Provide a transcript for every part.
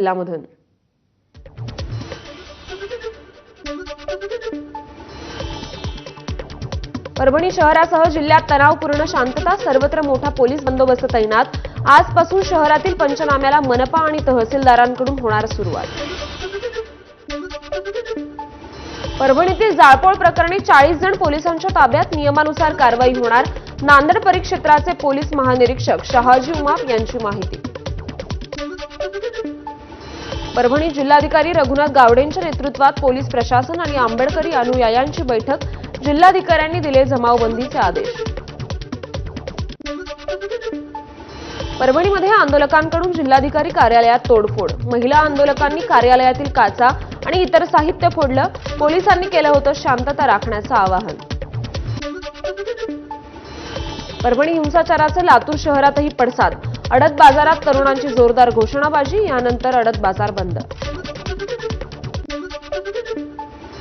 लामधन. परभणी शहरासह जिल्ह्यात तणावपूर्ण शांतता सर्वत्र मोठा पोलीस बंदोबस्त तैनात. आजपासून शहरातील पंचनाम्याला मनपा आणि तहसीलदारांकडून होणार सुरुवात. परभणीतील जाळपोळ प्रकरणी चाळीस जण पोलिसांच्या ताब्यात. नियमानुसार कारवाई होणार. नांदेड परिक्षेत्राचे पोलीस महानिरीक्षक शहाजी उमाप यांची माहिती. परभणी जिल्हाधिकारी रघुनाथ गावडेंच्या नेतृत्वात पोलीस प्रशासन आणि आंबेडकरी अनुयायांची बैठक. जिल्हाधिकाऱ्यांनी दिले जमावबंदीचे आदेश. परभणीमध्ये आंदोलकांकडून जिल्हाधिकारी कार्यालयात तोडफोड. महिला आंदोलकांनी कार्यालयातील काचा आणि इतर साहित्य फोडलं. पोलिसांनी केलं होतं शांतता राखण्याचं आवाहन. परभणी हिंसाचाराचे लातूर शहरातही पडसाद. अडत बाजारात तरुणांची जोरदार घोषणाबाजी यानंतर अडत बाजार बंद.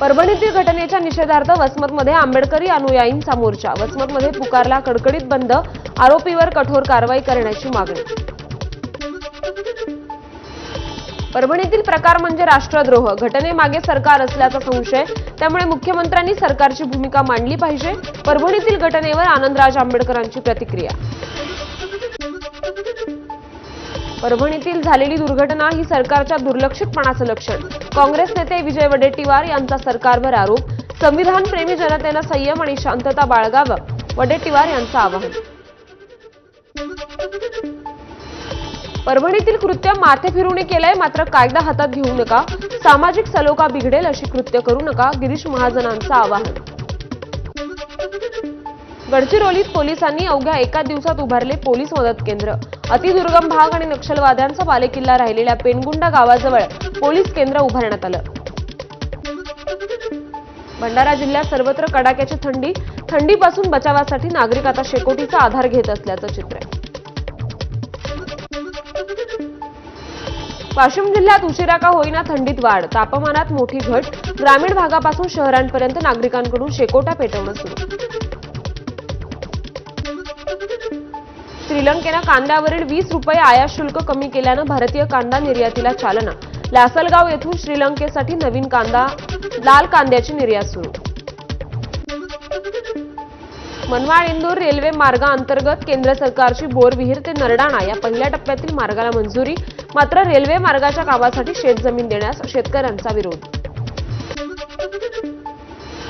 परभणीतील घटनेच्या निषेधार्थ वसमतमध्ये आंबेडकरी अनुयायींचा मोर्चा. वसमतमध्ये पुकारला कडकडीत बंद आरोपीवर कठोर कारवाई करण्याची मागणी. परभणीतील प्रकार म्हणजे राष्ट्रद्रोह. घटनेमागे सरकार असल्याचा संशय त्यामुळे मुख्यमंत्र्यांनी सरकारची भूमिका मांडली पाहिजे. परभणीतील घटनेवर आनंदराज आंबेडकरांची प्रतिक्रिया. परभणीतील झालेली दुर्घटना ही सरकारच्या दुर्लक्षितपणाचं लक्षण. काँग्रेस नेते विजय वडेट्टीवार यांचा सरकारवर आरोप. संविधानप्रेमी जनतेनं संयम आणि शांतता बाळगावं वडेट्टीवार यांचं आवाहन. परभणीतील कृत्य माथे फिरवणी केलंय मात्र कायदा हातात घेऊ नका. सामाजिक सलोखा बिघडेल अशी कृत्य करू नका गिरीश महाजनांचं आवाहन. गडचिरोलीत पोलिसांनी अवघ्या एका दिवसात उभारले पोलीस मदत केंद्र. अतिदुर्गम भाग आणि नक्षलवाद्यांचा बालेकिल्ला राहिलेल्या पेनगुंडा गावाजवळ पोलीस केंद्र उभारण्यात आलं. भंडारा जिल्ह्यात सर्वत्र कडाक्याची थंडी थंडीपासून बचावासाठी नागरिक आता शेकोटीचा आधार घेत असल्याचं चित्र आहे. वाशिम जिल्ह्यात उशिरा का होईना थंडीत वाढ तापमानात मोठी घट ग्रामीण भागापासून शहरांपर्यंत नागरिकांकडून शेकोटा पेटवणं सुरू. श्रीलंकेनं कांद्यावरील वीस रुपये आयात शुल्क कमी केल्यानं भारतीय कांदा निर्यातीला चालना. लासलगाव येथून श्रीलंकेसाठी नवीन कांदा लाल कांद्याची निर्यात सुरू. मनमाड इंदूर रेल्वे मार्गाअंतर्गत केंद्र सरकारची बोरविहीर ते नरडाणा या पहिल्या टप्प्यातील मार्गाला मंजुरी मात्र रेल्वे मार्गाच्या कामासाठी शेतजमीन देण्यास शेतकऱ्यांचा विरोध.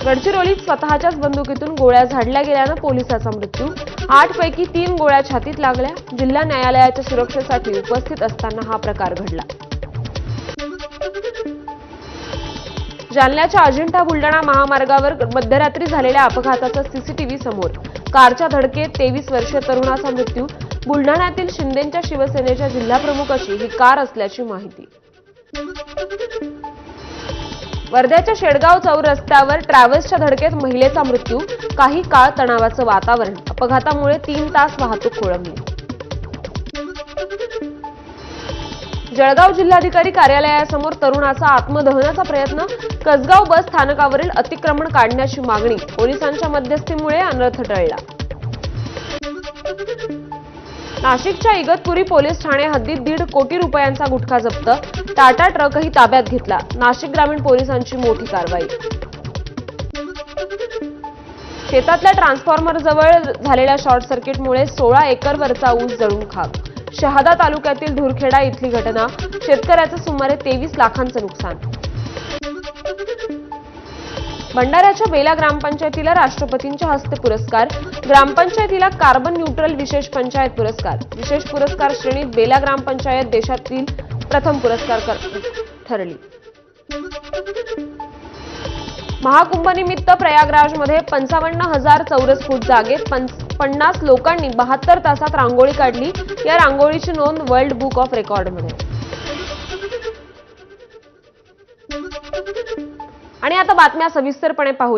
गडचिरोलीत स्वतःच्याच बंदुकीतून गोळ्या झाडल्या गेल्यानं पोलिसाचा मृत्यू. आठ पैकी तीन गोळ्या छातीत लागल्या. जिल्हा न्यायालयाच्या सुरक्षेसाठी उपस्थित असताना हा प्रकार घडला. जालन्याच्या अजिंठा बुलढाणा महामार्गावर मध्यरात्री झालेल्या अपघाताचा सीसीटीव्ही समोर कारच्या धडकेत तेवीस वर्षीय तरुणाचा मृत्यू. बुलढाण्यातील शिंदेच्या शिवसेनेच्या जिल्हाप्रमुखाची ही कार असल्याची माहिती. वर्ध्याच्या शेडगाव चौर रस्त्यावर ट्रॅव्हल्सच्या धडकेत महिलेचा मृत्यू. काही काळ तणावाचं वातावरण. अपघातामुळे तीन तास वाहतूक खोळंबली. जळगाव जिल्हाधिकारी कार्यालयासमोर तरुणाचा आत्मदहनाचा प्रयत्न. कसगाव बस स्थानकावरील अतिक्रमण काढण्याची मागणी. पोलिसांच्या मध्यस्थीमुळे अनर्थ टळला. नाशिकच्या इगतपुरी पोलीस ठाणे हद्दीत दीड कोटी रुपयांचा गुटखा जप्त. टाटा ट्रकही ताब्यात घेतला. नाशिक ग्रामीण पोलिसांची मोठी कारवाई. शेतातल्या ट्रान्सफॉर्मर जवळ झालेल्या शॉर्ट सर्किटमुळे सोळा एकरवरचा ऊस जळून खाक. शहादा तालुक्यातील धुरखेडा इथली घटना. शेतकऱ्याचं सुमारे तेवीस लाखांचं नुकसान. भंडाऱ्याच्या बेला ग्रामपंचायतीला राष्ट्रपतींच्या हस्ते पुरस्कार ग्रामपंचायतीला कार्बन न्यूट्रल विशेष पंचायत पुरस्कार विशेष पुरस्कार श्रेणीत बेला ग्रामपंचायत देशातील प्रथम पुरस्कार ठरली. महाकुंभनिमित्त प्रयागराजमध्ये पंचावन्न हजार चौरस फूट जागेत पन्नास लोकांनी बहात्तर तासात रांगोळी काढली. या रांगोळीची नोंद वर्ल्ड बुक ऑफ रेकॉर्डमध्ये. आणि आता बातम्या सविस्तरपणे पाहूया.